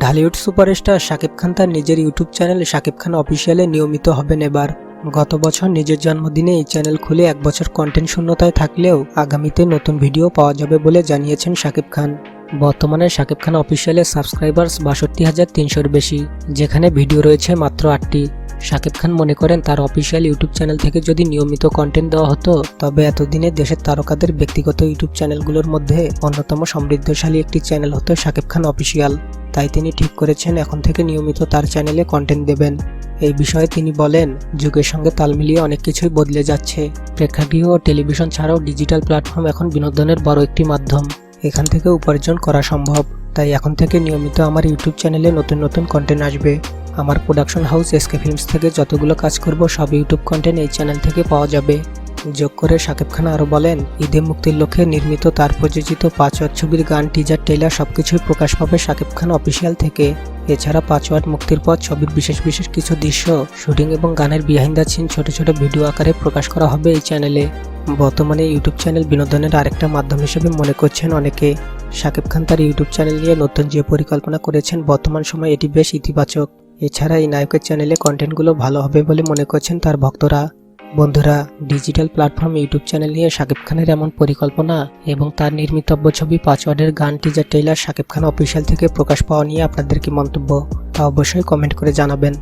Dhallywood superstar Shakib Khan তার নিজের YouTube channel Shakib Khan অফিসিয়ালে নিয়মিত হবেন এবার। গত বছর নিজের জন্মদিনে এই চ্যানেল খুলে এক বছর কন্টেন্ট শূন্যতায় থাকলেও আগামীতে নতুন ভিডিও পাওয়া যাবে বলে জানিয়েছেন শাকিব খান। বর্তমানে শাকিব খান অফিসিয়ালের সাবস্ক্রাইবার্স বাষট্টি হাজার তিনশোর বেশি, যেখানে ভিডিও রয়েছে মাত্র আটটি। শাকিব খান মনে করেন তার অফিসিয়াল ইউটিউব চ্যানেল থেকে যদি নিয়মিত কন্টেন্ট দেওয়া হতো, তবে এতদিনে দেশের তারকাদের ব্যক্তিগত ইউটিউব চ্যানেলগুলোর মধ্যে অন্যতম সমৃদ্ধশালী একটি চ্যানেল হতো শাকিব খান অফিসিয়াল তাই তিনি ঠিক করেছেন এখন থেকে নিয়মিত তার চ্যানেলে কন্টেন্ট দেবেন। এই বিষয়ে তিনি বলেন, যুগের সঙ্গে তাল মিলিয়ে অনেক কিছুই বদলে যাচ্ছে। প্রেক্ষাগৃহ ও টেলিভিশন ছাড়াও ডিজিটাল প্ল্যাটফর্ম এখন বিনোদনের বড় একটি মাধ্যম। এখান থেকে উপার্জন করা সম্ভব। তাই এখন থেকে নিয়মিত আমার ইউটিউব চ্যানেলে নতুন নতুন কন্টেন্ট আসবে। আমার প্রোডাকশন হাউস এসকে ফিল্মস থেকে যতগুলো কাজ করব, সব ইউটিউব কন্টেন্ট এই চ্যানেল থেকে পাওয়া যাবে। যোগ করে শাকিব খান আরও বলেন, ঈদে মুক্তির লক্ষ্যে নির্মিত তার প্রযোজিত পাঁচওয়াট ছবির গান টিজার টেইলার সবকিছুই প্রকাশ পাবে শাকিব খান অফিসিয়াল থেকে। এছাড়া পাঁচওয়াট মুক্তির পর ছবির বিশেষ বিশেষ কিছু দৃশ্য, শুটিং এবং গানের বিহাইন্ড দ্য সিন ছোট ছোট ভিডিও আকারে প্রকাশ করা হবে এই চ্যানেলে বর্তমানে ইউটিউব চ্যানেল বিনোদনের আরেকটা মাধ্যম হিসেবে মনে করছেন অনেকে। শাকিব খান তার ইউটিউব চ্যানেল নিয়ে নতুন যে পরিকল্পনা করেছেন, বর্তমান সময়ে এটি বেশ ইতিবাচক। এছাড়া এই নায়কের চ্যানেলে কন্টেন্টগুলো ভালো হবে বলে মনে করছেন তার ভক্তরা। বন্ধুরা ডিজিটাল প্ল্যাটফর্ম ইউটিউব চ্যানেল নিয়ে শাকিব খানের এমন পরিকল্পনা এবং তার নির্মিতব্য ছবি পাঁচওয়ার্ডের গান teaser trailer Shakib Khan official থেকে প্রকাশ পাওয়া নিয়ে আপনাদের কি মন্তব্য তা অবশ্যই কমেন্ট করে জানাবেন।